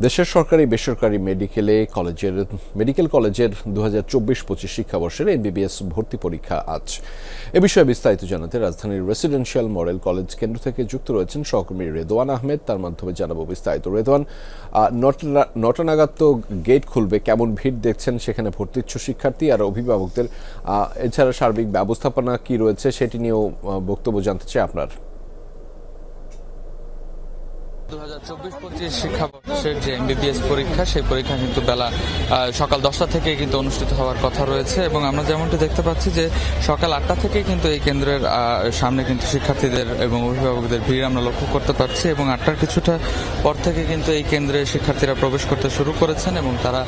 দেশের সরকারি বেসরকারি মেডিকেলে কলেজের মেডিকেল কলেজের দু হাজার চব্বিশ পঁচিশ শিক্ষাবর্ষের এমবিবিএস ভর্তি পরীক্ষা আজ। এ বিষয়ে বিস্তারিত জানাতে রাজধানীর রেসিডেন্সিয়াল মডেল কলেজ কেন্দ্র থেকে যুক্ত রয়েছেন সহকর্মী রেদওয়ান আহমেদ। তার মাধ্যমে জানাব বিস্তারিত। রেদওয়ান আহ, নটা- নাগাদ তো গেট খুলবে কেমন ভিড় দেখছেন সেখানে ভর্তি ইচ্ছু শিক্ষার্থী আর অভিভাবকদের? এছাড়া সার্বিক ব্যবস্থাপনা কি রয়েছে সেটি নিয়েও বক্তব্য জানতে চাই আপনার। চব্বিশ পঁচিশ শিক্ষাবর্ষের যে এমবিবিএস পরীক্ষা, সেই পরীক্ষা কিন্তু বেলা সকাল দশটা থেকে কিন্তু অনুষ্ঠিত হওয়ার কথা রয়েছে এবং আমরা যেমনটি দেখতে পাচ্ছি যে সকাল আটটা থেকে কিন্তু এই কেন্দ্রের সামনে কিন্তু শিক্ষার্থীদের এবং অভিভাবকদের ভিড় আমরা লক্ষ্য করতে পারছি এবং আটটার কিছুটা পর থেকে কিন্তু এই কেন্দ্রে শিক্ষার্থীরা প্রবেশ করতে শুরু করেছেন এবং তারা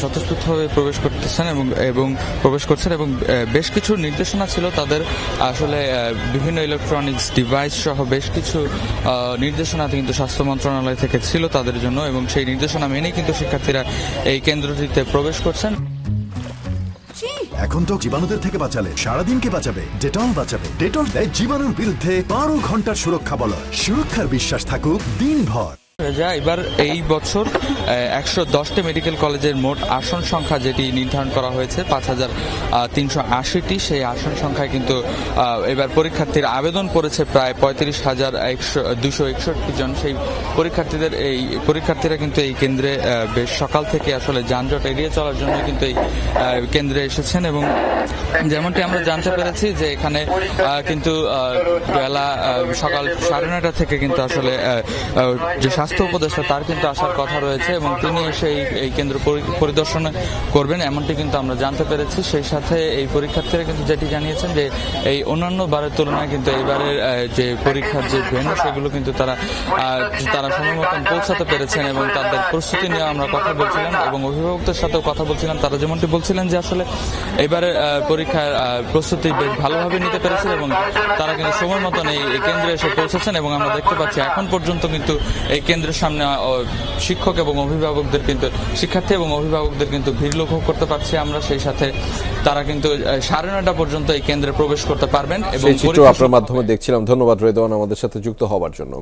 স্বতঃস্ফূর্তভাবে প্রবেশ করতেছেন এবং এবং প্রবেশ করছেন এবং বেশ কিছু নির্দেশনা ছিল তাদের আসলে বিভিন্ন ইলেকট্রনিক্স ডিভাইস সহ বেশ কিছু নির্দেশনা কিন্তু স্বাস্থ্য মন্ত্রণালয় থেকে ছিল তাদের জন্য এবং সেই নির্দেশনা মেনেই কিন্তু শিক্ষার্থীরা এই কেন্দ্রটিতে প্রবেশ করছেন। এখন তো জীবাণুদের থেকে বাঁচালে সারাদিন কে বাঁচাবে? ডেটল বাঁচাবে। ডেটল দেয় জীবাণুর বিরুদ্ধে বারো ঘণ্টার সুরক্ষা বল সুরক্ষার বিশ্বাস থাকুক দিনভর। যায়। এবার এই বছর একশো দশটি মেডিকেল কলেজের মোট আসন সংখ্যা যেটি নির্ধারণ করা হয়েছে, পাঁচ হাজার তিনশো আশিটি, সেই আসন সংখ্যায় কিন্তু এবার পরীক্ষার্থীর আবেদন করেছে প্রায় পঁয়ত্রিশ হাজার একশো, দুশো একষট্টি জন। সেই পরীক্ষার্থীদের এই, পরীক্ষার্থীরা কিন্তু এই কেন্দ্রে বেশ সকাল থেকে আসলে যানজট এড়িয়ে চলার জন্য কিন্তু এই কেন্দ্রে এসেছেন এবং যেমনটি আমরা জানতে পেরেছি যে এখানে কিন্তু বেলা সকাল সাড়ে নয়টা থেকে কিন্তু আসলে যে স্বাস্থ্য উপদেষ্টা, তার কিন্তু আসার কথা রয়েছে এবং তিনি এসে এই- কেন্দ্র পরি- পরিদর্শন করবেন, এমনটি কিন্তু আমরা জানতে পেরেছি। সেই সাথে এই পরীক্ষার্থীরা কিন্তু যেটি জানিয়েছেন যে এই অন্যান্য বারের তুলনায় কিন্তু এইবারের যে পরীক্ষার যে ভেন্যু, সেগুলো কিন্তু তারা তারা সময় মতন পৌঁছাতে পেরেছেন এবং তাদের প্রস্তুতি নিয়ে আমরা কথা বলছিলাম এবং অভিভাবকদের সাথেও কথা বলছিলাম। তারা যেমনটি বলছিলেন যে আসলে এবারে পরীক্ষার প্রস্তুতি বেশ ভালোভাবে নিতে পেরেছেন এবং তারা কিন্তু সময় মতন এই কেন্দ্রে এসে পৌঁছেছেন এবং আমরা দেখতে পাচ্ছি এখন পর্যন্ত কিন্তু এই কেন্দ্রের সামনে শিক্ষক এবং অভিভাবকদের কিন্তু শিক্ষার্থী এবং অভিভাবকদের কিন্তু ভিড় লক্ষ্য করতে পারছি আমরা। সেই সাথে তারা কিন্তু সাড়ে নয়টা পর্যন্ত এই কেন্দ্রে প্রবেশ করতে পারবেন এবং আপনার মাধ্যমে দেখছিলাম। ধন্যবাদ রেদওয়ান আমাদের সাথে যুক্ত হওয়ার জন্য।